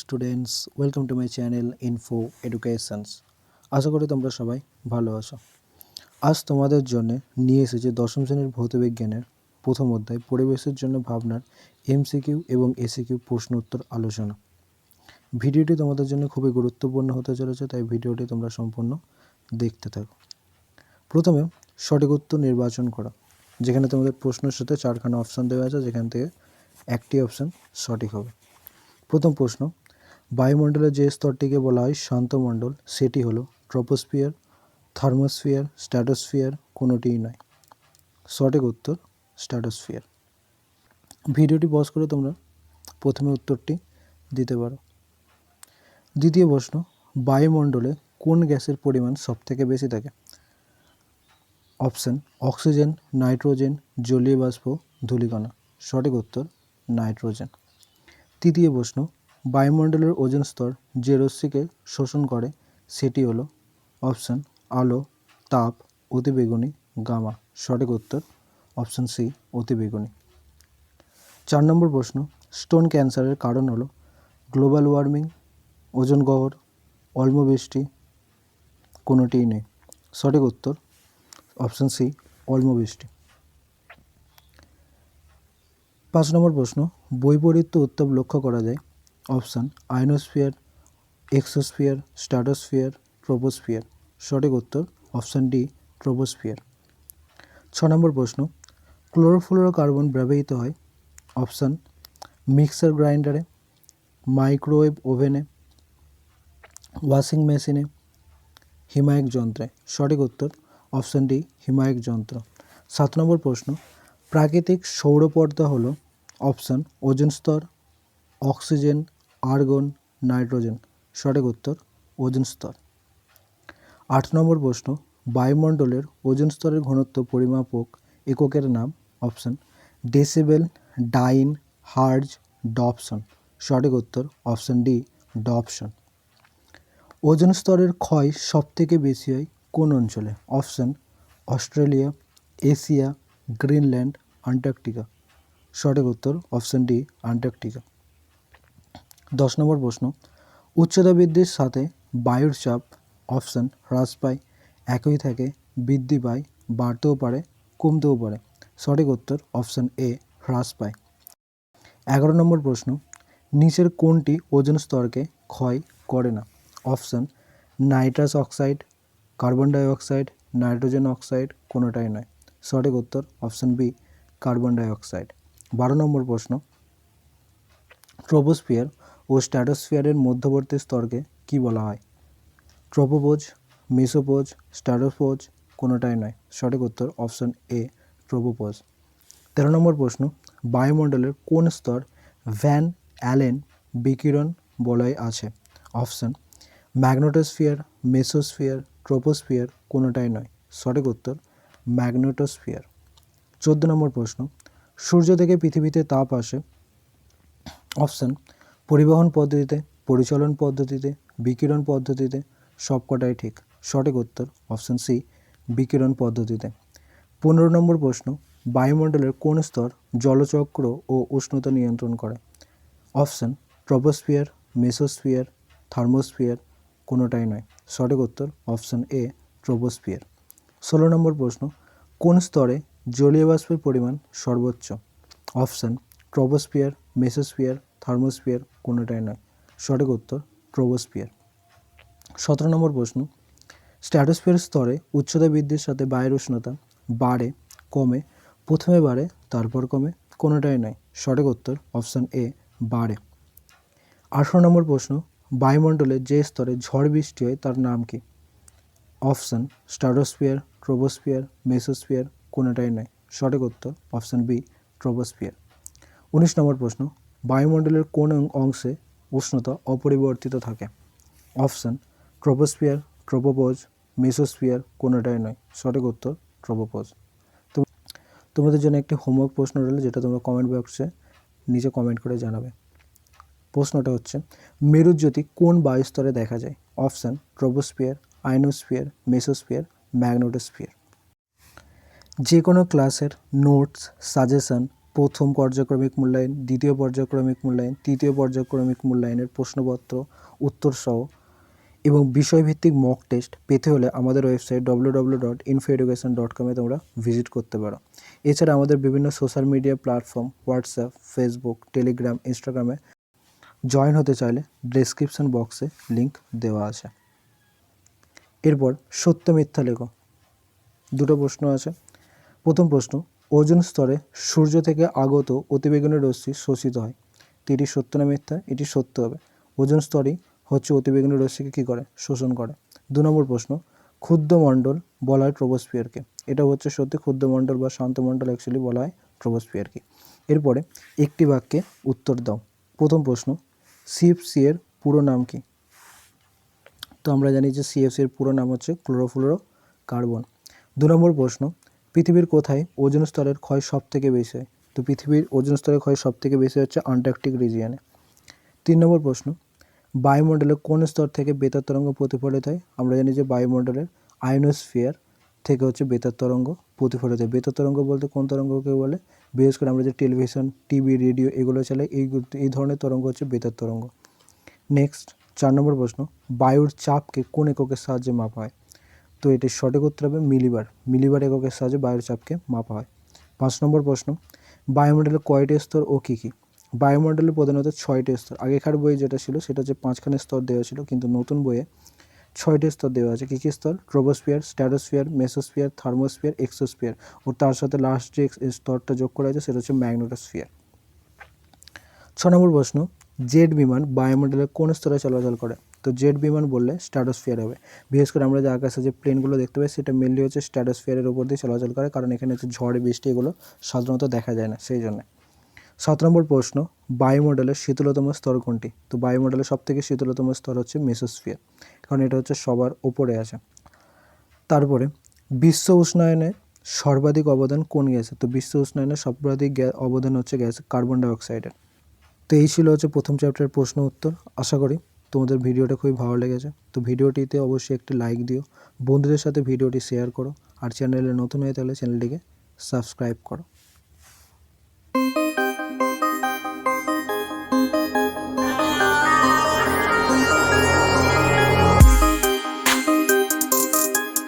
Students welcome to my channel info educations আশা করি তোমরা সবাই ভালো আছো। আজ তোমাদের জন্য নিয়ে এসেছে দশম শ্রেণির ভৌতবিজ্ঞানের প্রথম অধ্যায়, পরিবেশের জন্য ভাবনার এমসিকিউ এবং এসিকিউ প্রশ্ন উত্তর আলোচনা। ভিডিওটি তোমাদের জন্য খুবই গুরুত্বপূর্ণ হতে চলেছে, তাই ভিডিওটি তোমরা সম্পূর্ণ দেখতে থাকো। প্রথমে সঠিক উত্তর নির্বাচন করা, যেখানে তোমাদের প্রশ্নের সাথে চারখানা অপশান দেওয়া আছে, যেখান থেকে একটি অপশান সঠিক হবে। প্রথম প্রশ্ন বায়ুমণ্ডলের যে স্তরটিকে বলা হয় শান্ত মণ্ডল সেটি হলো ট্রপোস্ফিয়ার, থার্মোস্ফিয়ার স্ট্র্যাটোস্ফিয়ার কোনোটিই নয়। সঠিক উত্তর স্ট্র্যাটোস্ফিয়ার ভিডিওটি পজ করে তোমরা প্রথমে উত্তরটি দিতে পারো। দ্বিতীয় প্রশ্ন, বায়ুমণ্ডলে কোন গ্যাসের পরিমাণ সবথেকে বেশি থাকে? অপশান, অক্সিজেন, নাইট্রোজেন, জলীয় বাষ্প, ধূলিকণা। সঠিক উত্তর, নাইট্রোজেন। তৃতীয় প্রশ্ন বায়ুমণ্ডলের ওজন স্তর যে রশ্মিকে শোষণ করে, সেটি হলো অপশান আলো, তাপ, অতিবেগুনি, গামা। সঠিক উত্তর, অপশান সি, অতিবেগুনি। চার নম্বর প্রশ্ন, স্টোন ক্যান্সারের কারণ হলো গ্লোবাল ওয়ার্মিং, ওজন গহর অল্পবৃষ্টি কোনোটিই নেই। সঠিক উত্তর, অপশান সি অল্পবৃষ্টি পাঁচ নম্বর প্রশ্ন, বৈপরীত্য উত্তাপ লক্ষ্য করা যায় option ionosphere exosphere stratosphere troposphere. সঠিক উত্তর, অপশান ডি, ট্রোপোস্ফিয়ার। ছ নম্বর প্রশ্ন ক্লোরোফ্লোরোকার্বন ব্যবহৃত হয়? অপশান, মিক্সার গ্রাইন্ডারে, মাইক্রোওয়েভ ওভেনে, ওয়াশিং মেশিনে, হিমায়ক যন্ত্রে। সঠিক উত্তর, অপশান ডি, হিমায়ক যন্ত্র। সাত নম্বর প্রশ্ন, প্রাকৃতিক সৌরপর্দা হলো অপশান, ওজন স্তর, অক্সিজেন আর্গন নাইট্রোজেন, সঠিক উত্তর ওজন স্তর। আট নম্বর প্রশ্ন, বায়ুমণ্ডলের ওজন স্তরের ঘনত্ব পরিমাপক এককের নাম option decibel dyne hertz Dobson সঠিক উত্তর অপশান ডি ডপসন ওজন স্তরের ক্ষয় সবথেকে বেশি হয় কোন অঞ্চলে? Option Australia, Asia, Greenland, Antarctica. সঠিক উত্তর অপশান ডি আন্টার্কটিকা। দশ নম্বর প্রশ্ন। উচ্চতা বৃদ্ধির সাথে বায়ুর চাপ অপশান হ্রাস পায়, একই থাকে, বৃদ্ধি পায়, বাড়তেও পারে, কমতেও পারে। সঠিক উত্তর অপশান এ, হ্রাস পায়। এগারো নম্বর প্রশ্ন, নিচের কোনটি ওজন স্তরকে ক্ষয় করে না? Option, nitrous oxide, carbon dioxide, nitrogen oxide, কোনোটাই নয়। সঠিক উত্তর অপশান বি, কার্বন ডাইঅক্সাইড। বারো নম্বর প্রশ্ন, ট্রোপোস্ফিয়ার ও স্ট্র্যাটোস্ফিয়ারের মধ্যবর্তী স্তরকে কি বলা হয়? ট্রোপোপোজ, মেসোপোজ, স্ট্যাটোপোজ কোনোটাই নয়। সঠিক উত্তর অপশন এ, ট্রোপোপোজ। তেরো নম্বর প্রশ্ন, বায়ুমণ্ডলের কোন স্তর ভ্যান অ্যালেন বিকিরণ বলয় আছে? অপশান, ম্যাগনেটোস্ফিয়ার, মেসোস্ফিয়ার, ট্রোপোস্ফিয়ার কোনোটাই নয়। সঠিক উত্তর, ম্যাগনেটোস্ফিয়ার। চোদ্দ নম্বর প্রশ্ন, সূর্য থেকে পৃথিবীতে তাপ আসে? অপশান পরিবহন পদ্ধতিতে, পরিচালন পদ্ধতিতে, বিকিরণ পদ্ধতিতে সবকটাই ঠিক। সঠিক উত্তর অপশান সি বিকিরণ পদ্ধতিতে। পনেরো নম্বর প্রশ্ন, বায়ুমণ্ডলের কোন স্তর জলচক্র ও উষ্ণতা নিয়ন্ত্রণ করে? অপশান ট্রপোস্ফিয়ার মেসোস্ফিয়ার থার্মোস্ফিয়ার কোনোটাই নয়। সঠিক উত্তর অপশান এ ট্রোপোস্ফিয়ার ষোলো নম্বর প্রশ্ন, কোন স্তরে জলীয় বাষ্পের পরিমাণ সর্বোচ্চ? অপশান ট্রোপোস্ফিয়ার মেসোস্ফিয়ার থার্মোস্ফিয়ার কোনোটাই নয়। সঠিক উত্তর ট্রোপোস্ফিয়ার সতেরো নম্বর প্রশ্ন, স্ট্র্যাটোস্ফিয়ার স্তরে উচ্চতা বৃদ্ধির সাথে বায়ুর উষ্ণতা বাড়ে, কমে, প্রথমে বাড়ে, তারপর কমে, কোনোটাই নয়। সঠিক উত্তর, অপশান এ, বাড়ে। আঠারো নম্বর প্রশ্ন, বায়ুমণ্ডলে যে স্তরে ঝড় বৃষ্টি হয় তার নাম কি? অপশান স্ট্রাটোস্ফিয়ার ট্রোবোস্ফিয়ার, মেসোস্ফিয়ার, কোনোটাই নয়। সঠিক উত্তর, অপশান বি, ট্রোবোস্ফিয়ার। উনিশ নম্বর প্রশ্ন বায়ুমণ্ডলের কোন অংশে উষ্ণতা অপরিবর্তিত থাকে? অপশান, ট্রোপোস্ফিয়ার, ট্রোপোপোজ, মেসোস্ফিয়ার কোনোটাই নয়। সঠিক উত্তর, ট্রোপোপোজ। তোমাদের জন্য একটি হোমওয়ার্ক প্রশ্ন রইল, যেটা তোমরা কমেন্ট বক্সে নিজে কমেন্ট করে জানাবে। প্রশ্নটা হচ্ছে, মেরুজ্যোতি কোন বায়ুস্তরে দেখা যায়? Option, troposphere, ionosphere, mesosphere, magnetosphere. যে কোনো ক্লাসের নোটস সাজেশন প্রথম পর্যায়ক্রমিক মূল্যায়ন, দ্বিতীয় পর্যায়ক্রমিক মূল্যায়ন, তৃতীয় পর্যায়ক্রমিক মূল্যায়নের প্রশ্নপত্র, উত্তরসহ এবং বিষয়ভিত্তিক মক টেস্ট পেতে হলে আমাদের website W W dot info education dot কমে তোমরা ভিজিট করতে পারো। এছাড়া আমাদের বিভিন্ন social media platform WhatsApp Facebook Telegram ইনস্টাগ্রামে জয়েন হতে চাইলে ডেসক্রিপশন বক্সে লিংক দেওয়া আছে। এরপর সত্য মিথ্যা লেখো। দুটো প্রশ্ন আছে। প্রথম প্রশ্ন ওজন স্তরে সূর্য থেকে আগত অতিবেগুনি রশ্মি শোষিত হয়। তো এটি সত্য না মিথ্যা? এটি সত্য হবে। ওজন স্তরই হচ্ছে অতিবেগুনি রশ্মিকে কী করে? শোষণ করে। দু নম্বর প্রশ্ন ক্ষুদ্র মণ্ডল বলা হয় ট্রোবোস্ফিয়ারকে এটা হচ্ছে সত্যি ক্ষুদ্র মণ্ডল বা শান্ত মণ্ডল অ্যাকচুয়ালি বলা হয় ট্রোবোস্ফিয়ারকে এরপরে একটি বাক্যে উত্তর দাও। প্রথম প্রশ্ন সিএফসি এর পুরো নাম কি? তো আমরা জানি যে সিএফসি এর পুরো নাম হচ্ছে ক্লোরোফ্লোরো কার্বন দু নম্বর প্রশ্ন পৃথিবীর কোথায় ওজন স্তরের ক্ষয় সব থেকে বেশি হয়? তো পৃথিবীর ওজন স্তরের ক্ষয় সব থেকে বেশি হচ্ছে আন্টার্কটিক রিজিয়নে। তিন নম্বর প্রশ্ন বায়ুমণ্ডলের কোন স্তর থেকে বেতার তরঙ্গ প্রতিফলিত হয়? আমরা জানি যে বায়ুমণ্ডলের আয়নোস্ফিয়ার থেকে হচ্ছে বেতার তরঙ্গ প্রতিফলিত হয়। বেতার তরঙ্গ বলতে কোন তরঙ্গকে বলে? বিশেষ করে আমরা যে টেলিভিশন, টিভি, রেডিও এগুলো চালাই, এই এই ধরনের তরঙ্গ হচ্ছে বেতার তরঙ্গ। নেক্সট, চার নম্বর প্রশ্ন, বায়ুর চাপকে কোন এককের সাহায্যে মাপা হয়? তো এটির সঠিক উত্তর হবে মিলিবার। মিলিবার এককের সাহায্যে বায়ুর চাপকে মাপা হয়। পাঁচ নম্বর প্রশ্ন, বায়ুমণ্ডলে কয়টি স্তর ও কী কী? বায়ুমণ্ডলে প্রধানত ছয়টি স্তর। আগেকার বইয়ে যেটা ছিল সেটা হচ্ছে পাঁচখানে স্তর দেওয়া ছিল, কিন্তু নতুন বইয়ে ছয়টি স্তর দেওয়া আছে। কী কী স্তর? Troposphere, stratosphere, mesosphere, thermosphere, exosphere. ও তার সাথে লাস্ট যে স্তরটা যোগ করা আছে সেটা হচ্ছে ম্যাগনেটোস্ফিয়ার। ছ নম্বর প্রশ্ন, জেট বিমান বায়ুমণ্ডলের কোন স্তরে চলাচল করে? তো জেট বিমান বললে স্ট্যাটোস্ফিয়ার হবে। বিশেষ করে আমরা যে আকাশে যে প্লেনগুলো দেখতে পাই, সেটা মেনলি হচ্ছে স্ট্যাটোস্ফিয়ারের উপর দিয়ে চলাচল করে, কারণ এখানে হচ্ছে ঝড়, বৃষ্টি এগুলো সাধারণত দেখা যায় না সেই জন্য। সাত নম্বর প্রশ্ন, বায়ুমণ্ডলের শীতলতম স্তর কোনটি? তো বায়ুমণ্ডলের সব থেকে শীতলতম স্তর হচ্ছে মেসোস্ফিয়ার, কারণ এটা হচ্ছে সবার ওপরে আছে। তারপরে, বিশ্ব উষ্ণায়নে সর্বাধিক অবদান কোন গ্যাসে? তো বিশ্ব উষ্ণায়নে সর্বাধিক অবদান হচ্ছে গ্যাস, কার্বন ডাইঅক্সাইডের। তো এই ছিল হচ্ছে প্রথম চ্যাপ্টারের প্রশ্ন উত্তর। আশা করি তোমাদের ভিডিওটা খুবই ভালো লেগেছে। তো ভিডিওটিতে অবশ্যই একটি লাইক দিও। বন্ধুদের সাথে ভিডিওটি শেয়ার করো। আর চ্যানেলে নতুন হয়ে তাহলে চ্যানেলটিকে সাবস্ক্রাইব করো।